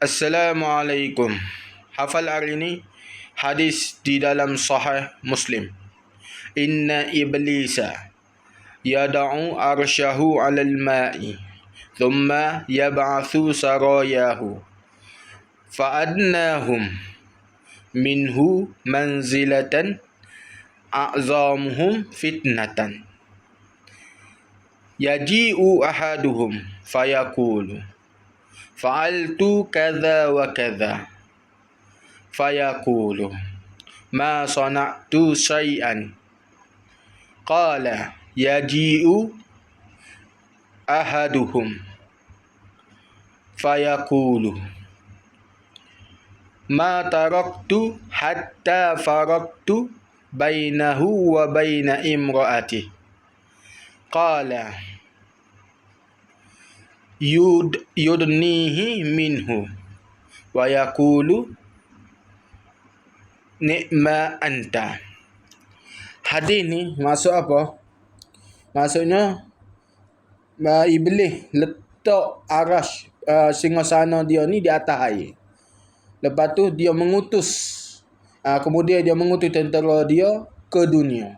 Assalamualaikum. Hafal hari ini hadis di dalam sahih Muslim. Inna iblisa yad'u arsyahu 'alal ma'i thumma yab'athu sarayahu fa'adnahum minhu manzilatan a'zamuhum fitnatan yaji'u ahaduhum fayaqulu fa'altu kadza wa kadza fayaqulu ma sana'tu syai'an qala yaji'u ahaduhum fayaqulu ma taraktu hatta faraktu bainahu wa baina imraati qala yud yudnihi minhu. Wa yaqulu ni'ma anta. Hadis ni maksud apa? Maksudnya uh, iblis letak aras uh, singgasana dia ni di atas air. Lepas tu dia mengutus uh, kemudian dia mengutus tentera dia ke dunia.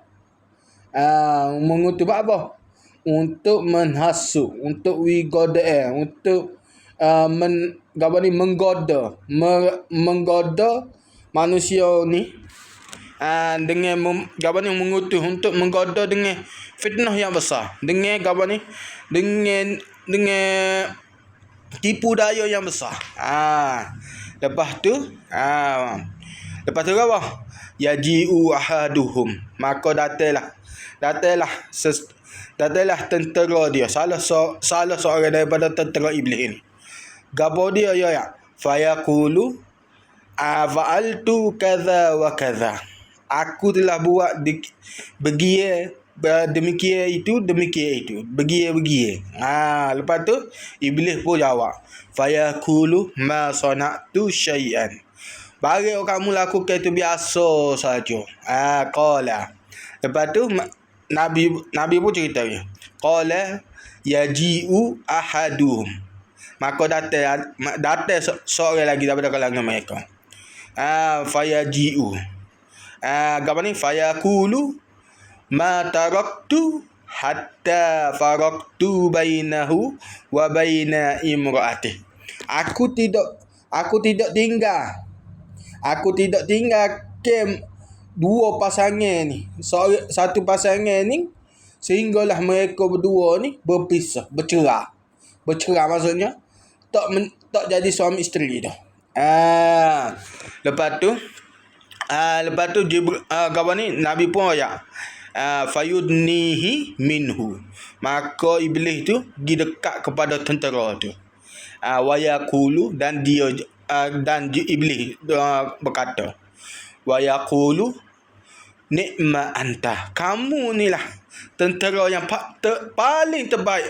Uh, mengutus apa untuk menhasut untuk wigoda eh untuk uh, men apa ni menggoda. Me, menggoda manusia ni uh, dengan mem, apa ni mengutus untuk menggoda dengan fitnah yang besar. Dengan apa ni dengan dengan tipu daya yang besar. Ah lepas tu ah lepas tu apa? Yaji'u ahaduhum. Maka datanglah datanglah Datanglah tentera dia. Salah so, salah seorang daripada tentera iblis ini. Gapo dia ya ya? Fayaqulu afa'altu kadza wa kadza. Aku telah buat di, begie demikian itu demikian itu begie begie ha lepas tu iblis pun jawab fayaqulu ma sana'tu syai'an bagi kamu lakukan itu biasa saja ah ha, qala lepas tu Nabi Nabi pun cerita dia. Qala yaji'u ahaduhum. Maka datang datang seorang lagi daripada kalangan mereka. Ah fayaji'u. Ah apa ni fayaqulu ma taraktu hatta faraktu bainahu wa baina imraati. Aku tidak aku tidak tinggal. Aku tidak tinggal kem dua pasangan ni. Satu pasangan ni sehinggalah mereka berdua ni berpisah bercerai bercerai maksudnya tak men, tak jadi suami isteri dah. Ah lepas tu ah lepas tu dia ah, ni nabi pun ayat ah fayudnihi minhu. Maka iblis tu pergi dekat kepada tentera tu. Ah wayaqulu dan dia ah, dan iblis ah, berkata wa yaqulu ni'ma anta. Kamu ni lah tentera yang pa- ter- paling terbaik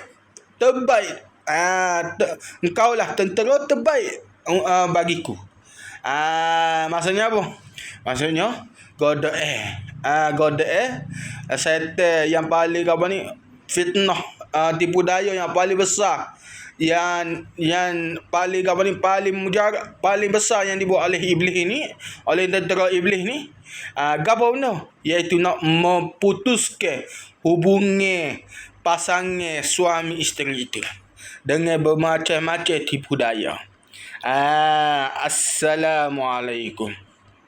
terbaik. Ah ter- engkau lah tentera terbaik uh, bagiku. Ah maksudnya apa? Maksudnya god eh ah god eh setan yang paling apa ni fitnah uh, tipu daya yang paling besar yang yang paling ni paling mujarab paling besar yang dibuat oleh iblis ini oleh tentera iblis ni uh, gapo benda iaitu nak memutuskan hubungan pasangan suami isteri itu dengan bermacam-macam tipu daya. Ah, assalamualaikum.